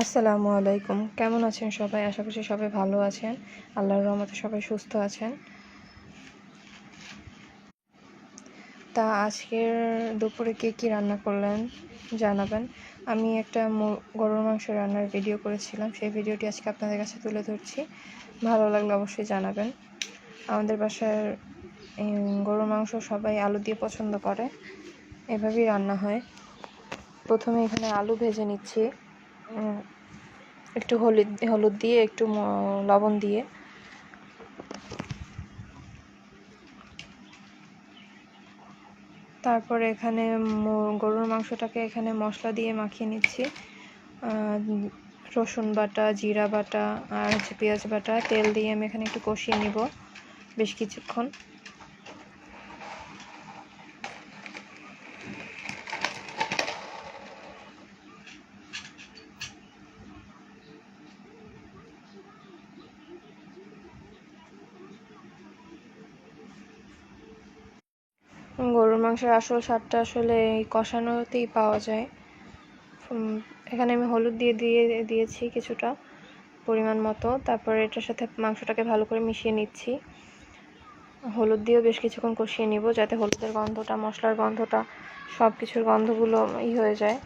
আসসালামু আলাইকুম। কেমন আছেন সবাই? আশা করছি সবাই ভালো আছেন। আল্লাহর রহমতে সবাই সুস্থ আছেন। তা আজকের দুপুরে কে কী রান্না করলেন জানাবেন। আমি একটা গরুর মাংস রান্নার ভিডিও করেছিলাম। সেই ভিডিওটি আজকে আপনাদের কাছে তুলে ধরছি। ভালো লাগলে অবশ্যই জানাবেন। আমাদের বাসার গরুর মাংস সবাই আলু দিয়ে পছন্দ করে। এভাবেই রান্না হয়। প্রথমে এখানে আলু ভেজে নিচ্ছি। একটু হলুদ হলুদ দিয়ে, একটু লবণ দিয়ে। তারপরে এখানে গরুর মাংসটাকে এখানে মশলা দিয়ে মাখিয়ে নিচ্ছি। রসুন বাটা, জিরা বাটা, আর হচ্ছে পেঁয়াজ বাটা, তেল দিয়ে আমি এখানে একটু কষিয়ে নিব বেশ কিছুক্ষণ। গরুর মাংসের আসল স্বাদটা আসলে এই কষানোতেই পাওয়া যায়। এখানে আমি হলুদ দিয়ে দিয়ে দিয়েছি কিছুটা পরিমাণ মতো। তারপরে এটার সাথে মাংসটাকে ভালো করে মিশিয়ে নিচ্ছি। হলুদ দিয়েও বেশ কিছুক্ষণ কষিয়ে নিব যাতে হলুদের গন্ধটা, মশলার গন্ধটা সব কিছুর গন্ধগুলো ই হয়ে যায়।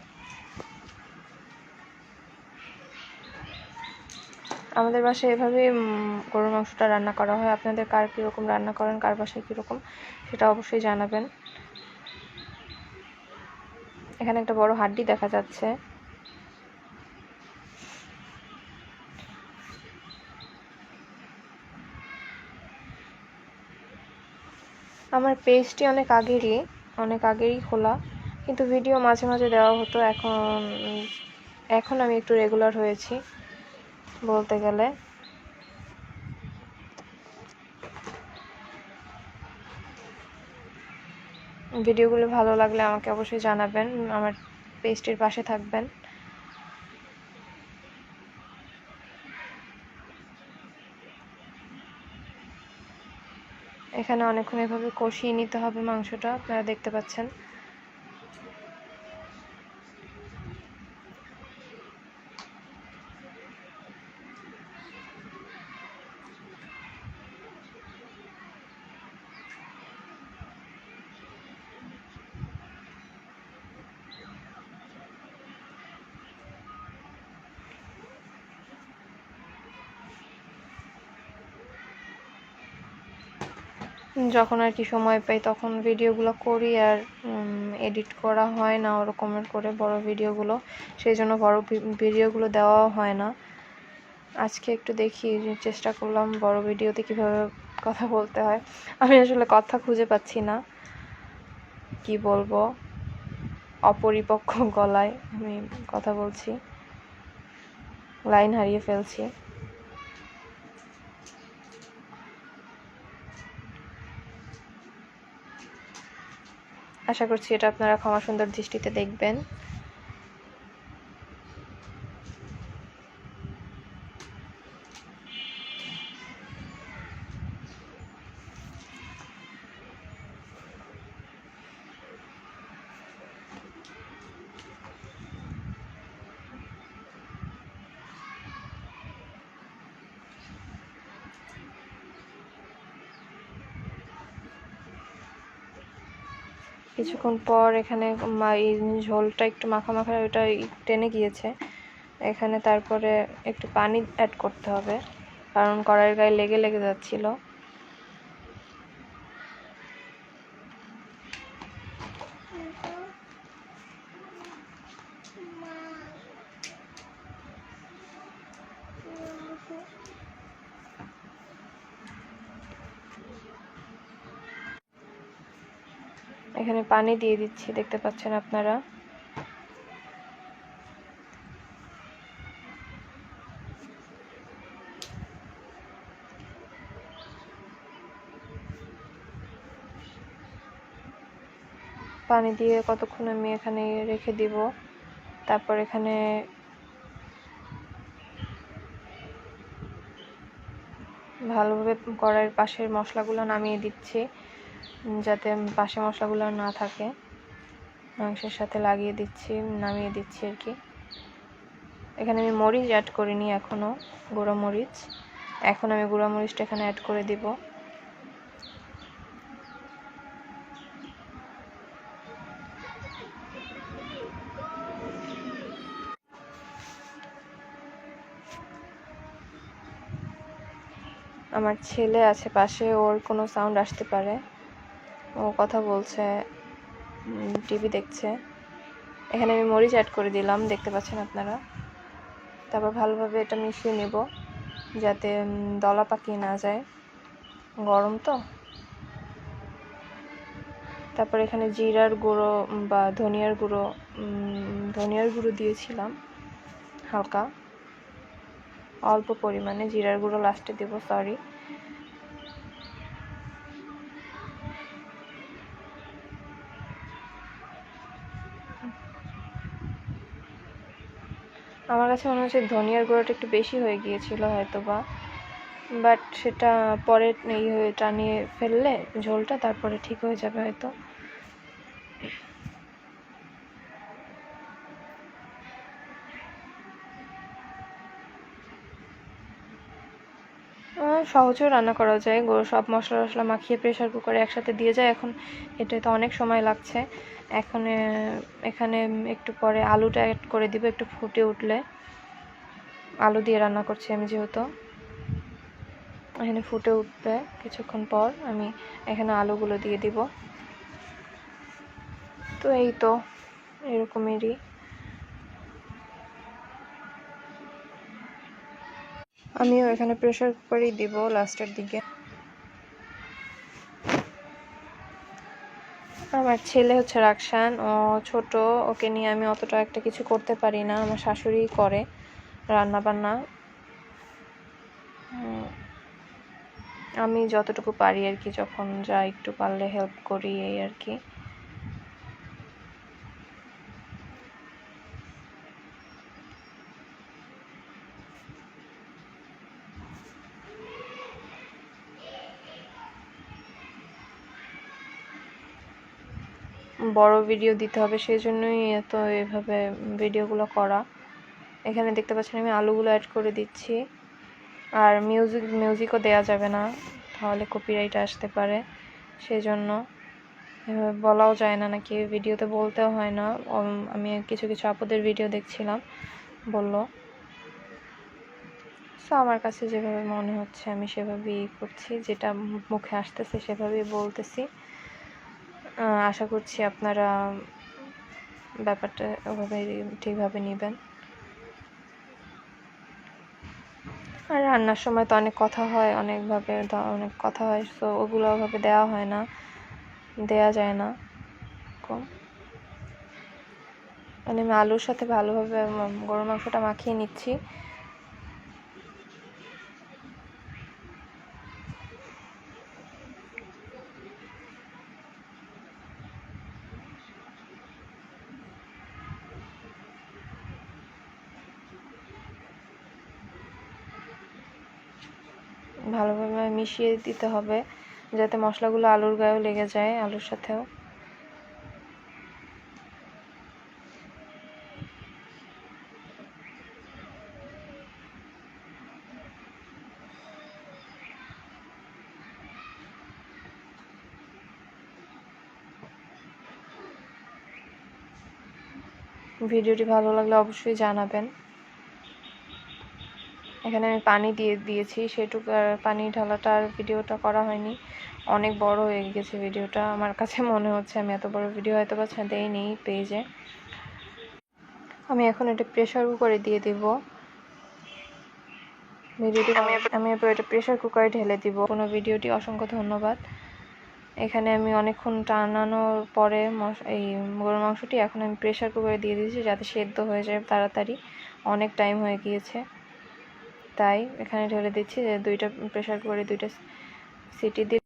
আমাদের বাসায় এভাবে গরুর মাংসটা রান্না করা হয়। আপনাদের কার কীরকম রান্না করেন, কার বাসায় কীরকম, সেটা অবশ্যই জানাবেন। এখানে একটা বড় হাড্ডি দেখা যাচ্ছে। আমার পেজটি অনেক আগেরই অনেক আগেরই খোলা, কিন্তু ভিডিও মাঝে মাঝে দেওয়া হতো। এখন এখন আমি একটু রেগুলার হয়েছি, বলতে গেলে। ভিডিওগুলো ভালো লাগলে আমাকে অবশ্যই জানাবেন, আমার পেজটির পাশে থাকবেন। এখানে অনেকক্ষণ এভাবে কষিয়ে নিতে হবে মাংসটা, আপনারা দেখতে পাচ্ছেন। যখন আর কি সময় পাই তখন ভিডিওগুলো করি আর এডিট করা হয় না ওরকমের করে বড় ভিডিওগুলো। সেই জন্য বড় ভিডিওগুলো দেওয়াও হয় না। আজকে একটু দেখি চেষ্টা করলাম বড় ভিডিওতে কীভাবে কথা বলতে হয়। আমি আসলে কথা খুঁজে পাচ্ছি না। কি বলব? অপরিপক্ক গলায় আমি কথা বলছি। লাইন হারিয়ে ফেলছি। আশা করছি এটা আপনারা ক্ষমা সুন্দর দৃষ্টিতে দেখবেন। কিছুক্ষণ পর এখানে এই ঝোলটা একটু মাখা মাখা, ওটা টেনে গিয়েছে। এখানে তারপরে একটু পানি অ্যাড করতে হবে, কারণ কড়াইয়ের গায়ে লেগে লেগে যাচ্ছিল। এখানে পানি দিয়ে দিচ্ছি, দেখতে পাচ্ছেন আপনারা। পানি দিয়ে কতক্ষণ আমি এখানে রেখে দিব, তারপর এখানে ভালোভাবে কড়াইয়ের পাশের মশলাগুলো নামিয়ে দিচ্ছি। যাতে পাশে মশলাগুলো না থাকে। মাংসের সাথে লাগিয়ে দিচ্ছি, নামিয়ে দিচ্ছি আর কি। এখানে আমি মরিচ অ্যাড করিনি এখনও গুঁড়ো মরিচ। এখন আমি গুঁড়ো মরিচটা এখানে অ্যাড করে দিব। আমার ছেলে আছে পাশে, ওর কোনো সাউন্ড আসতে পারে। ও কথা বলছে টিভি দেখছে। এখানে আমি মরিচ অ্যাড করে দিলাম, দেখতে পাচ্ছেন আপনারা। তারপর ভালোভাবে এটা মিশিয়ে নেব, যাতে দলা পাকিয়ে না যায়। গরম তো। তারপর এখানে জিরার গুঁড়ো বা ধনিয়ার গুঁড়ো ধনিয়ার গুঁড়ো দিয়েছিলাম, হালকা। অল্প পরিমাণে জিরার গুঁড়ো লাস্টে দেবো সরি কাছে মনে হচ্ছে ধনিয়ার গুঁড়োটা একটু বেশি হয়ে গিয়েছিল হয়তো বা বাট সেটা পরে এই হয়ে টানিয়ে ফেললে ঝোলটা তারপরে ঠিক হয়ে যাবে হয়তো। সহজেও রান্না করা যায়। সব মশলা টশলা মাখিয়ে প্রেসার কুকারে একসাথে দিয়ে যায়। এখন এটাতে অনেক সময় লাগছে। এখন এখানে একটু পরে আলুটা অ্যাড করে দিব, একটু ফুটে উঠলে। আলু দিয়ে রান্না করছি আমি যেহেতু। এখানে ফুটে উঠবে কিছুক্ষণ পর। আমি এখানে আলুগুলো দিয়ে দিব। তো এই তো, এরকমেরই। আমিও এখানে প্রেসার কুকারই দিব লাস্টের দিকে। আমার ছেলে হচ্ছে রাকসান। ও ছোট, ওকে নিয়ে আমি অতটা একটা কিছু করতে পারি না। আমার শাশুড়ি করে। রান্না বান্না আমি যতটুকু পারি আর কি, যখন যা একটু পারলে হেল্প করি এই আর কি। বড় ভিডিও দিতে হবে, সেই জন্যই এত এভাবে ভিডিওগুলো করা। এখানে দেখতে পাচ্ছেন আমি আলুগুলো অ্যাড করে দিচ্ছি। আর মিউজিক মিউজিকও দেওয়া যাবে না, তাহলে কপিরাইট আসতে পারে সেই জন্য এভাবে বলাও যায় না নাকি, ভিডিওতে বলতেও হয় না। আমি কিছু কিছু আপদের ভিডিও দেখছিলাম, বলল। সো আমার কাছে যেভাবে মনে হচ্ছে, আমি সেভাবেই করছি, যেটা মুখে আসতেছে সেভাবেই বলতেছি। আশা করছি আপনারা ব্যাপারটা ওভাবে ঠিকভাবে নেবেন। আর রান্নার সময় তো অনেক কথা হয়, অনেকভাবে অনেক কথা হয় তো ওগুলো ওভাবে দেওয়া হয় না দেওয়া যায় না মানে আমি আলুর সাথে ভালোভাবে গরুর মাংসটা মাখিয়ে নিচ্ছি। ভালোভাবে মিশিয়ে দিতে হবে, যাতে মশলাগুলো আলুর গায়েও লেগে যায়, আলুর সাথেও। ভিডিওটি ভালো লাগলে অবশ্যই জানাবেন। এখানে আমি পানি দিয়ে দিয়েছি সেটুকু আর পানি ঢালাটার ভিডিওটা করা হয়নি। অনেক বড় হয়ে গেছে ভিডিওটা আমার কাছে মনে হচ্ছে আমি এত বড় ভিডিও হয়তো বা দেইনি পেজে। আমি এখন এটা প্রেশার কুকারে দিয়ে দিব। ভিডিওটি আমি এবার এটা প্রেশার কুকারে ঢেলে দিব। কোনো ভিডিওটি অসংখ্য ধন্যবাদ। এখানে আমি অনেকক্ষণ টানানোর পরে এই গরুর মাংসটি এখন আমি প্রেশার কুকারে দিয়ে দিয়েছি যাতে সেদ্ধ হয়ে যায় তাড়াতাড়ি। অনেক টাইম হয়ে গিয়েছে। তাই এখানে ঢেলে দিচ্ছি যে দুইটা প্রেশার করে দুইটা সিটি দিয়ে